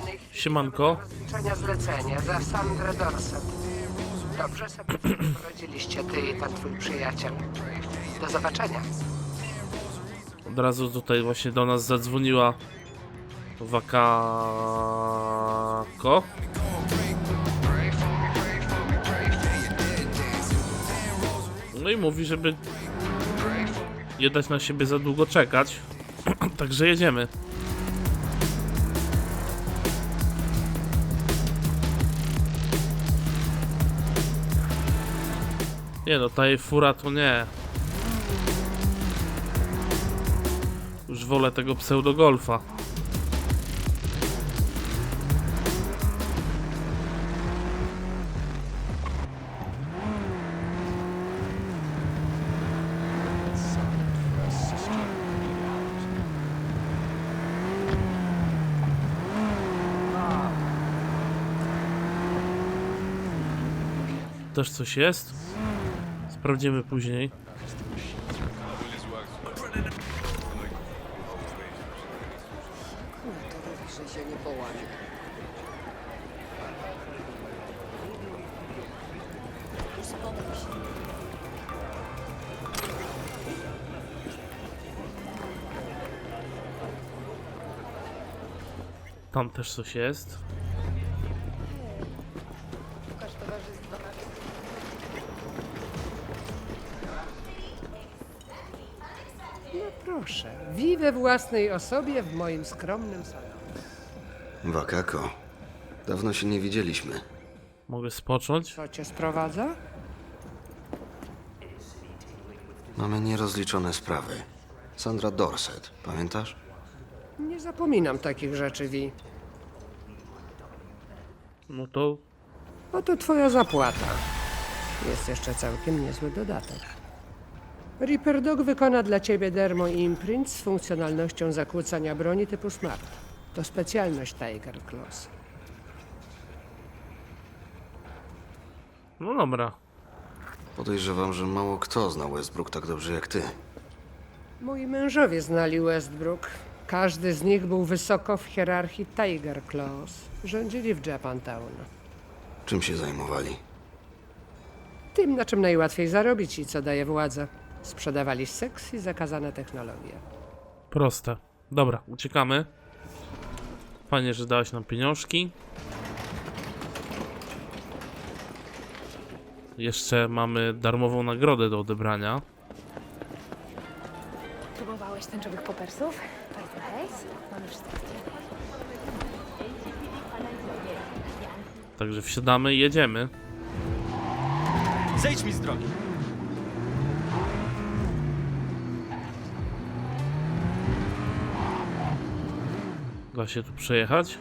chwili Siemanko. rozliczenia zlecenia za Sandrę Dorset. Dobrze sobie poradziliście ty i ten twój przyjaciel. Do zobaczenia. Od razu tutaj właśnie do nas zadzwoniła Wakako. No i mówi, żeby nie dać na siebie za długo czekać. Także jedziemy. Nie no, ta fura to nie. Już wolę tego pseudogolfa. Też coś jest? Sprawdzimy później. Tam też coś jest. Własnej osobie w moim skromnym salonie. Wakako, dawno się nie widzieliśmy. Mogę spocząć? Co cię sprowadza? Mamy nierozliczone sprawy. Sandra Dorset, pamiętasz? Nie zapominam takich rzeczy, wi. No to Oto twoja zapłata. Jest jeszcze całkiem niezły dodatek. Reaper Dog wykona dla ciebie dermo imprint z funkcjonalnością zakłócania broni typu Smart. To specjalność Tiger Claws. No dobra. Podejrzewam, że mało kto zna Westbrook tak dobrze jak ty. Moi mężowie znali Westbrook. Każdy z nich był wysoko w hierarchii Tiger Claws. Rządzili w Japantown. Czym się zajmowali? Tym, na czym najłatwiej zarobić i co daje władza. Sprzedawali seks i zakazane technologie. Proste. Dobra, uciekamy. Fajnie, że dałeś nam pieniążki. Jeszcze mamy darmową nagrodę do odebrania. Próbowałeś tęczowych popersów? Bardzo hejs. Mamy wszystko. Także wsiadamy i jedziemy. Zejdź mi z drogi. Da się tu przejechać?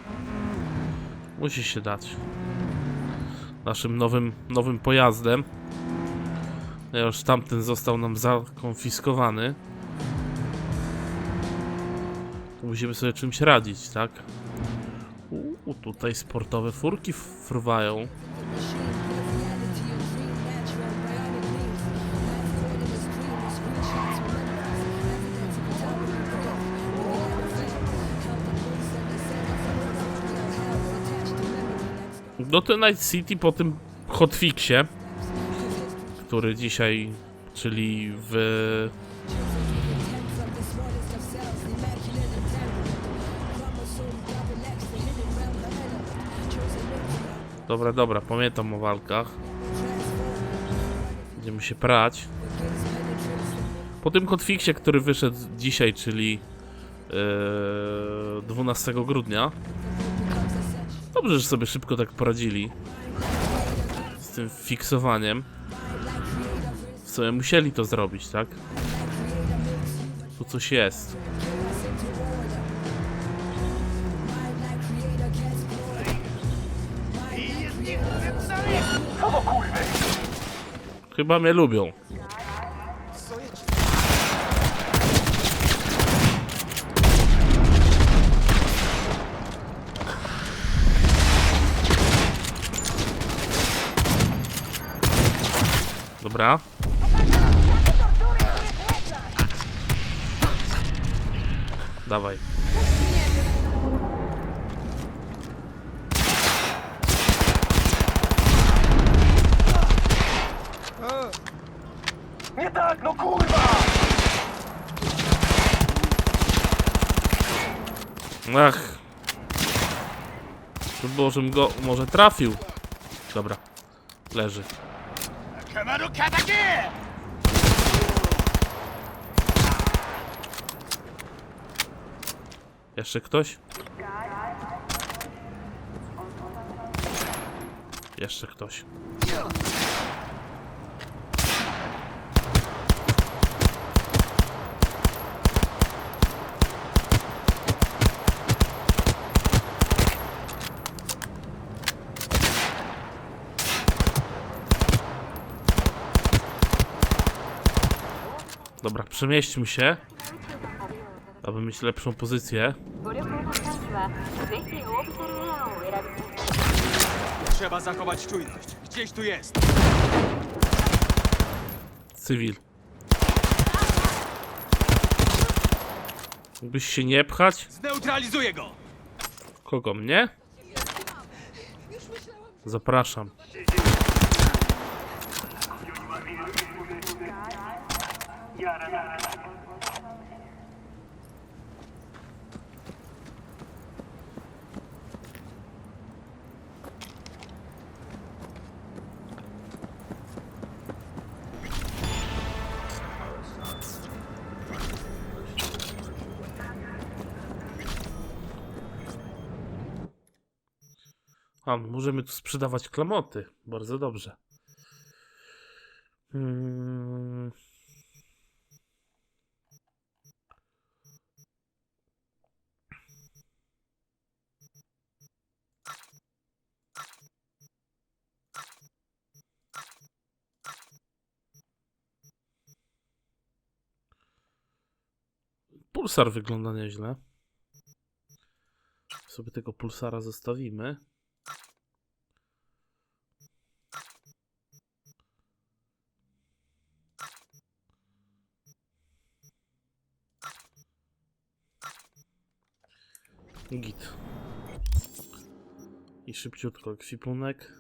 Musi się dać. Naszym nowym, nowym pojazdem. No Już tamten został nam zakonfiskowany. Tu musimy sobie czymś radzić, tak? U, tutaj sportowe furki fruwają. Do The Night City po tym hotfixie, który dzisiaj, czyli w... Dobra, dobra, pamiętam o walkach. Będziemy się prać. Po tym hotfixie, który wyszedł dzisiaj, czyli e, 12 grudnia, Dobrze, że sobie szybko tak poradzili z tym fiksowaniem. W sumie musieli to zrobić, tak? Tu coś jest. Chyba mnie lubią. Dobra. Dawaj. Nie tak, no kurwa! Ach. Bożym go może trafił. Dobra. Leży. Jeszcze ktoś? Jeszcze ktoś. Przemieśćmy się. Aby mieć lepszą pozycję. Trzeba zachować czujność. Gdzieś tu jest. Cywil. Mógłbyś się nie pchać? Zneutralizuję go! Kogo mnie? Zapraszam. A, możemy tu sprzedawać klamoty. Bardzo dobrze. Hmm. Pulsar wygląda nieźle. Sobie tego pulsara zostawimy. Git. I szybciutko ekwipunek.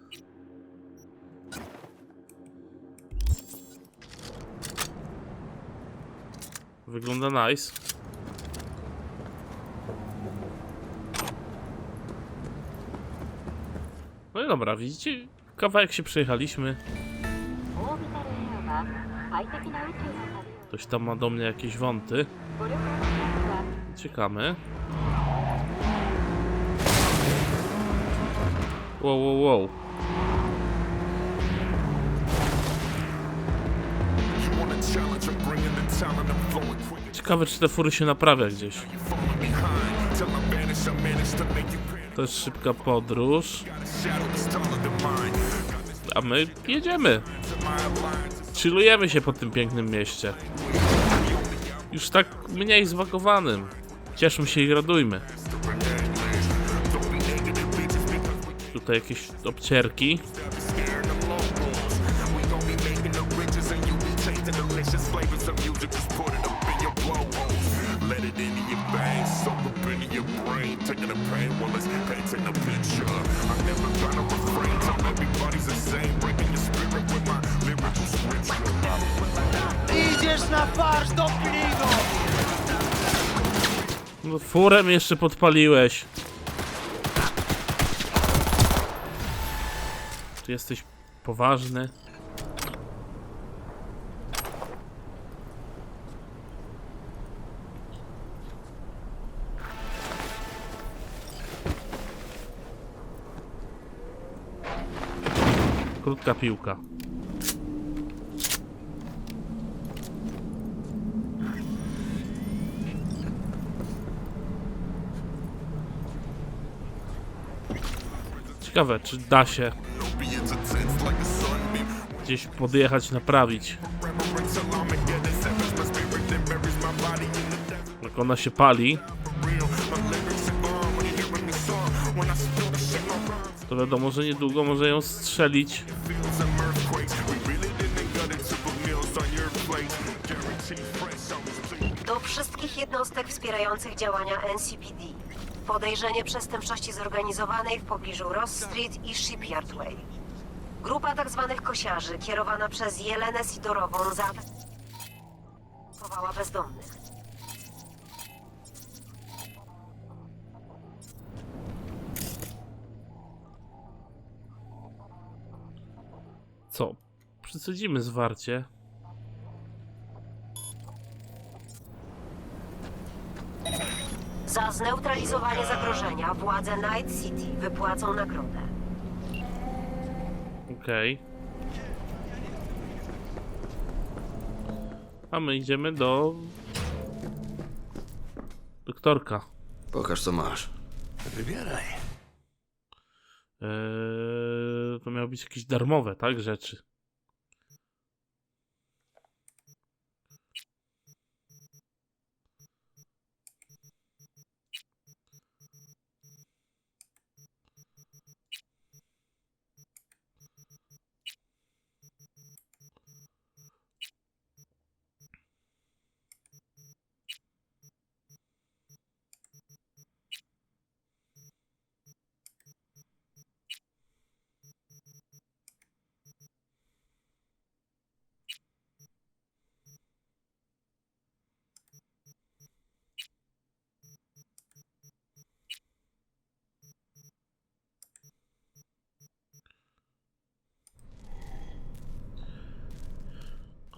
Wygląda nice. Ale dobra, widzicie, kawałek się przejechaliśmy. Ktoś tam ma do mnie jakieś wąty. Czekamy. Wow, wow, wow. Ciekawe, czy te fury się naprawia gdzieś. To jest szybka podróż. A my jedziemy. Chillujemy się po tym pięknym mieście. Już tak mniej zwagowanym. Cieszmy się i radujmy. Tutaj jakieś obcierki. Idziesz na farsz do Piligo! No, furem jeszcze podpaliłeś. Czy jesteś poważny? Krótka piłka. Ciekawe, czy da się gdzieś podjechać, naprawić. Jak ona się pali, to wiadomo, że niedługo może ją strzelić. Do wszystkich jednostek wspierających działania NCPD. Podejrzenie przestępczości zorganizowanej w pobliżu Ross Street i Shipyard Way. Grupa tzw. kosiarzy kierowana przez Jelenę Sidorową zaatakowała bezdomnych. Co? Przysadzimy zwarcie. Za zneutralizowanie zagrożenia władze Night City wypłacą nagrodę. Okej. A my idziemy do... Doktorka. Pokaż co masz. Wybieraj. Być jakieś darmowe, tak? Rzeczy.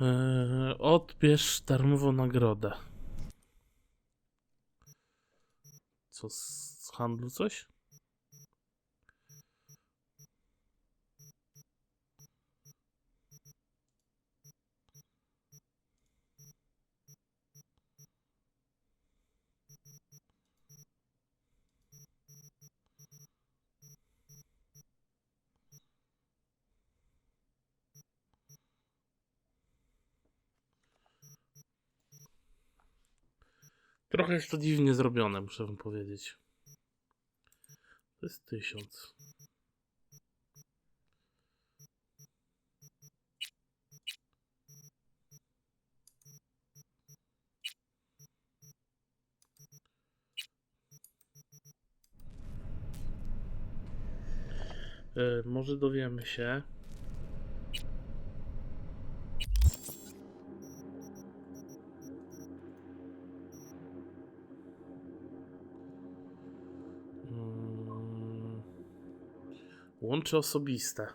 Eee, odbierz darmową nagrodę. Co z handlu coś? Trochę jest to dziwnie zrobione, muszę wam powiedzieć. To jest tysiąc. E, może dowiemy się. Łącze osobiste.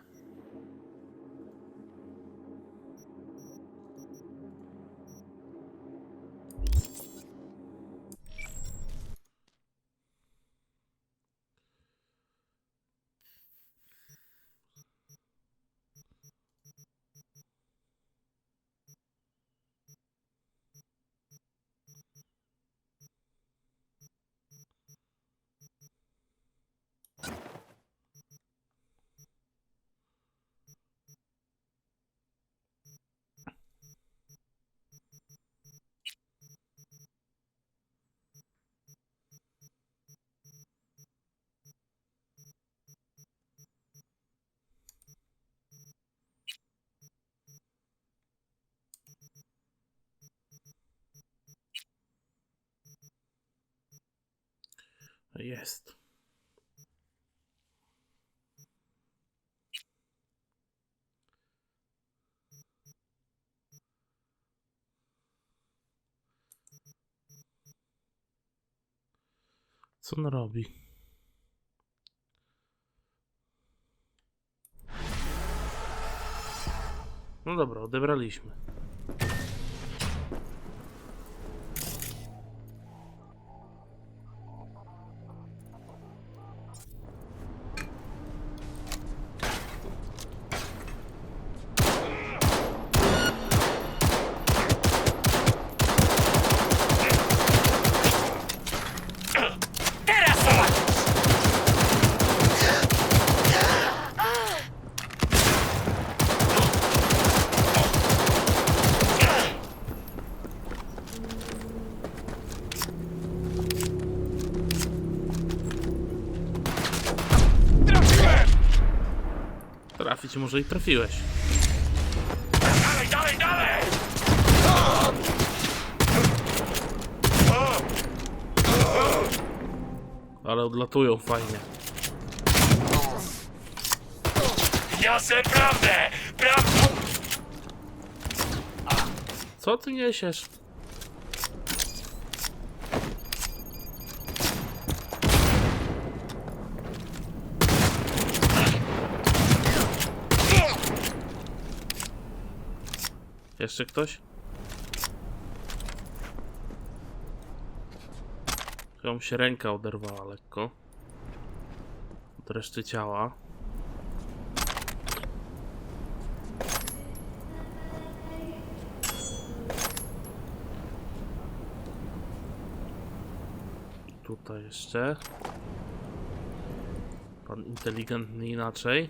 Jest. Co on robi? No dobra, odebraliśmy. Może i trafiłeś. Dalej, dalej, dalej! Ale odlatują fajnie. Niosę prawdę! Prawdę! Co ty niesiesz? Jeszcze ktoś? Chyba mu się ręka oderwała lekko. Od reszty ciała. Tutaj jeszcze. Pan inteligentny inaczej.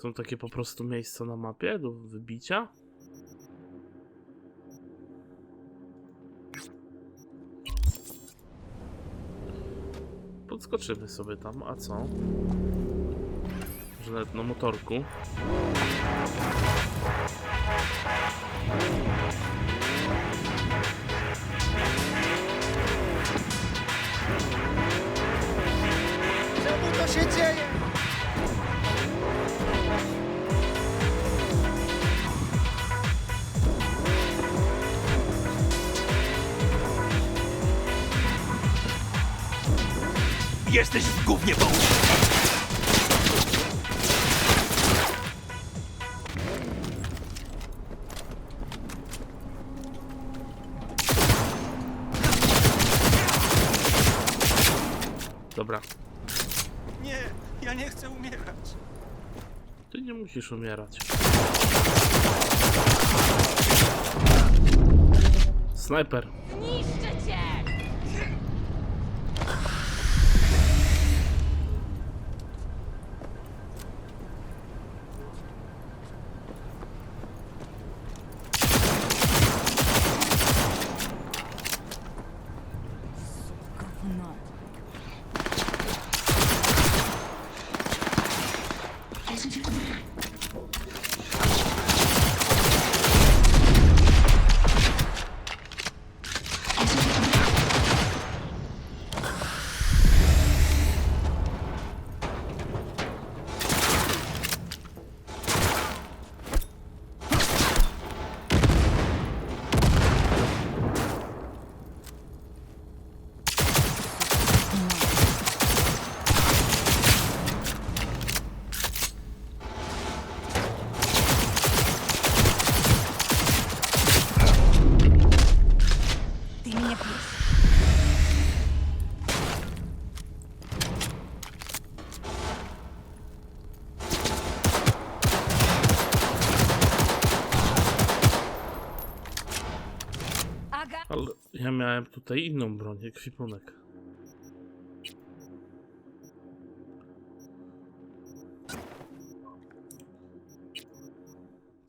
Są takie po prostu miejsca na mapie do wybicia? Podskoczymy sobie tam, a co? Może nawet na motorku. Czemu to się dzieje? Jesteś w gównie połóż. Dobra, Nie, ja nie chcę umierać. ty nie musisz umierać. Snajper. miałem tutaj inną broń, ekwipunek.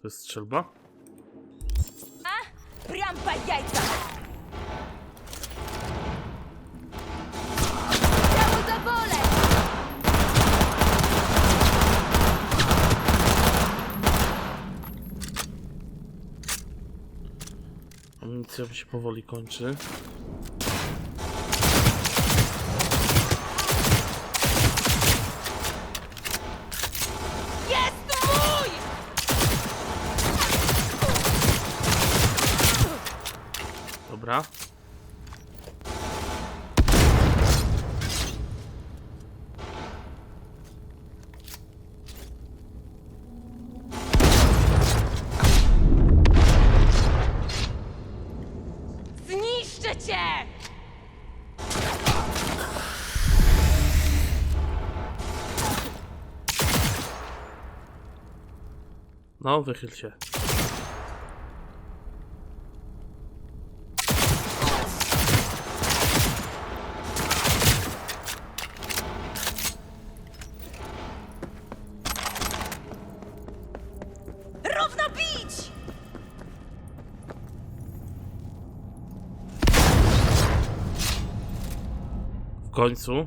To jest strzelba? A? Brampa jajca! Mi się powoli kończy. No, wychyl się. Równo bić! W końcu.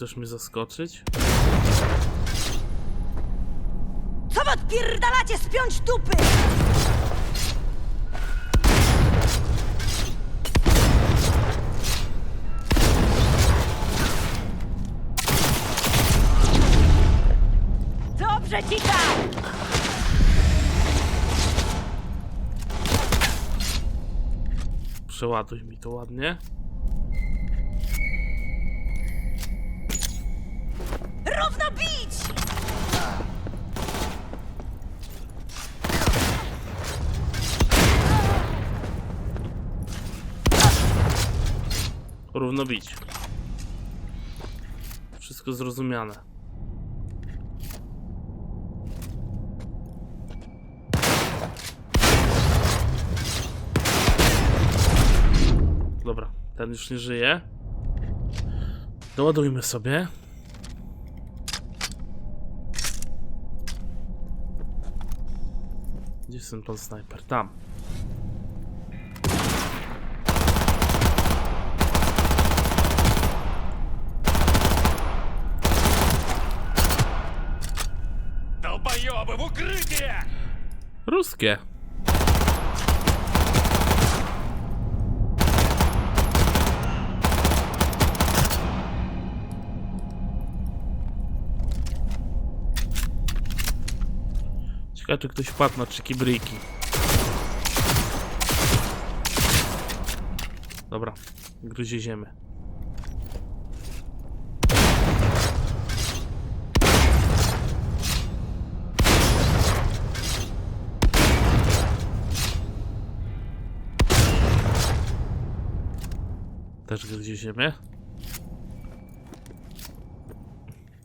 Chcesz mnie zaskoczyć? Co wy odpierdalacie spiąć dupy? Dobrze ci tak! Przeładuj mi to ładnie. Równo bić. Wszystko zrozumiane. Dobra, ten już nie żyje. Doładujmy sobie. Gdzie jest ten pan snajper? Tam. Ruskie. Ciekawe, czy ktoś wpadł na czyki bryki. Dobra, gryzie ziemię. Też gryzie ziemię.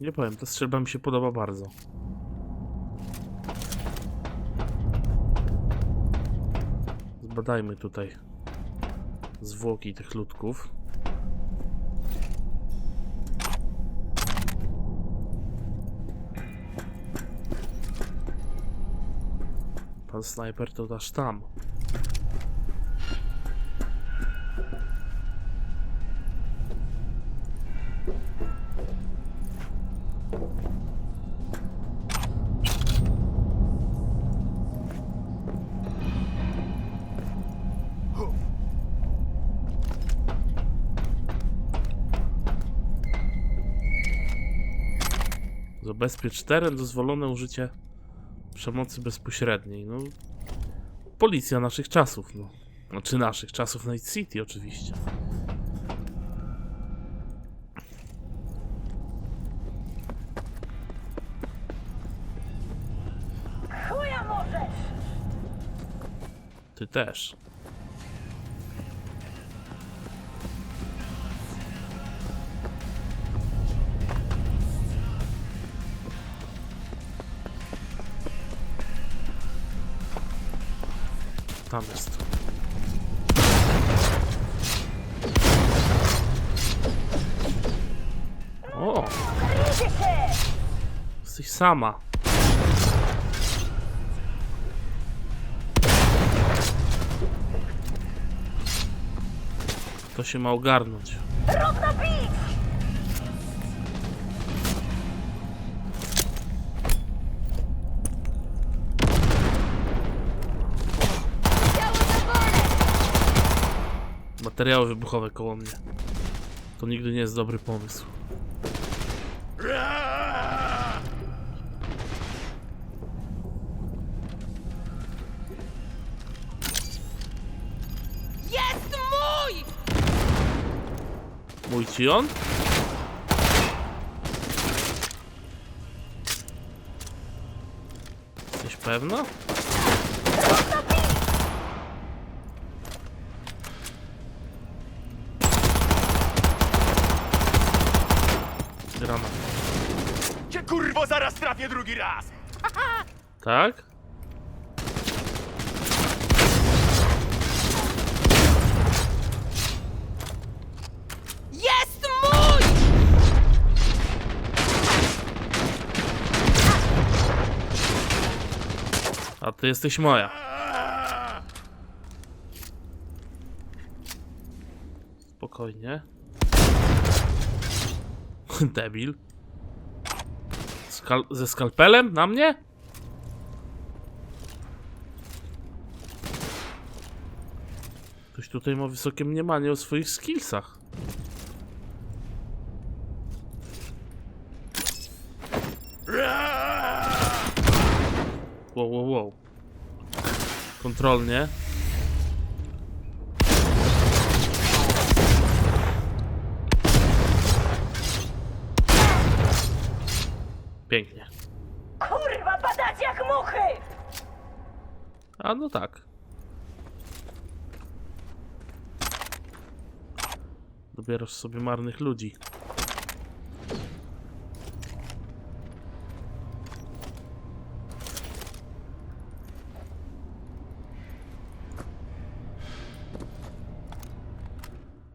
Nie powiem, ta strzelba mi się podoba bardzo. Zbadajmy tutaj zwłoki tych ludków. Pan snajper to aż tam. Zabezpiecz teren, dozwolone użycie przemocy bezpośredniej. No, policja naszych czasów, no. Znaczy naszych czasów Night City oczywiście. Ty też. Tam jest. O! Jesteś sama. To się ma ogarnąć. Materiały wybuchowe koło mnie. To nigdy nie jest dobry pomysł. Jest mój! Mój ci on? Jesteś pewna? Trafię drugi raz! Tak? Jest mój! A ty jesteś moja. Spokojnie. Debil. Skal ze skalpelem? Na mnie? Ktoś tutaj ma wysokie mniemanie o swoich skillsach. Wow, wow, wow. Kontrolnie. A no tak. Dobierasz sobie marnych ludzi.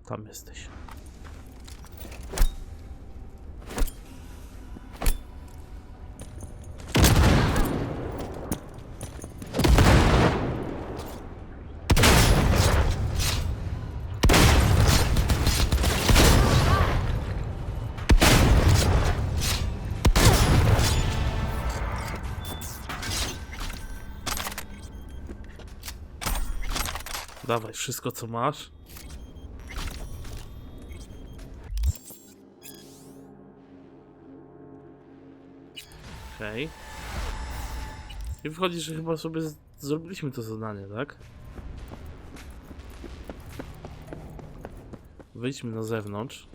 Tam jesteś. Dawaj wszystko co masz. Okej. I wychodzi, że chyba sobie zrobiliśmy to zadanie, tak? Wyjdźmy na zewnątrz.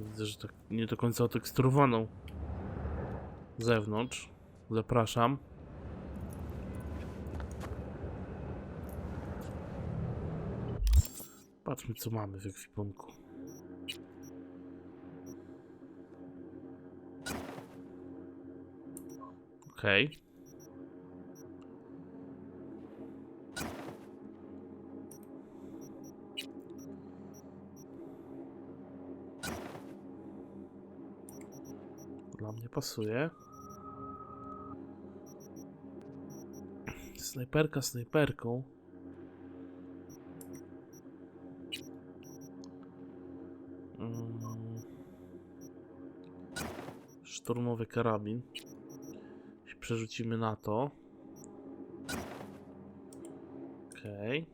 Widzę, że tak nie do końca oteksturowaną zewnątrz. Zapraszam. Patrzmy, co mamy w ekwipunku. Okej. Dla pasuje. Snajperka snajperką. Mm. Szturmowy karabin. Przerzucimy na to. Okej.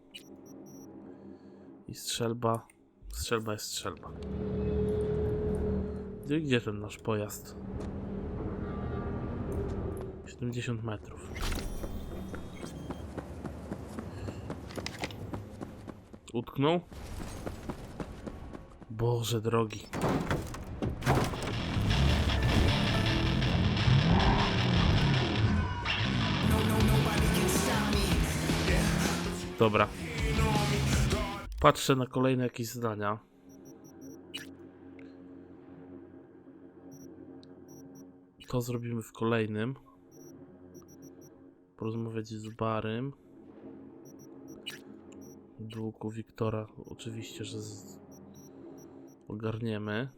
I strzelba. Strzelba jest strzelba. Gdzie, gdzie ten nasz pojazd? 70 metrów. Utknął? Boże drogi. Dobra. Patrzę na kolejne jakieś zdania. To zrobimy w kolejnym. Porozmawiać z Barym. Długu Wiktora oczywiście, że z... ogarniemy.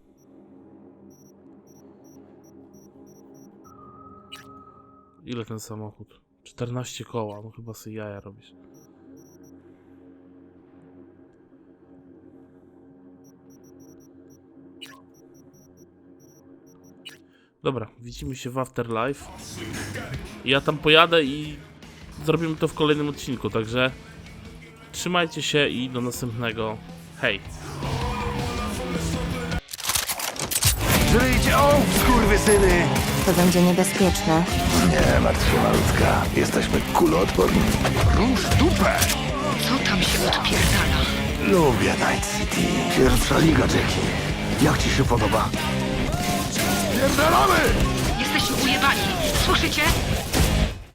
Ile ten samochód? 14 koła, no chyba sobie jaja robisz. Dobra, widzimy się w Afterlife. Ja tam pojadę i zrobimy to w kolejnym odcinku, także trzymajcie się i do następnego. Hej! Żyjcie, o, skurwysyny! To będzie niebezpieczne. Nie martw się, malutka. Jesteśmy kuloodporni. Rusz dupę! Co tam się odpierdala? Lubię Night City. Pierwsza liga, Jackie. Jak ci się podoba? Pierdalamy! Jesteśmy ujebani. Słyszycie?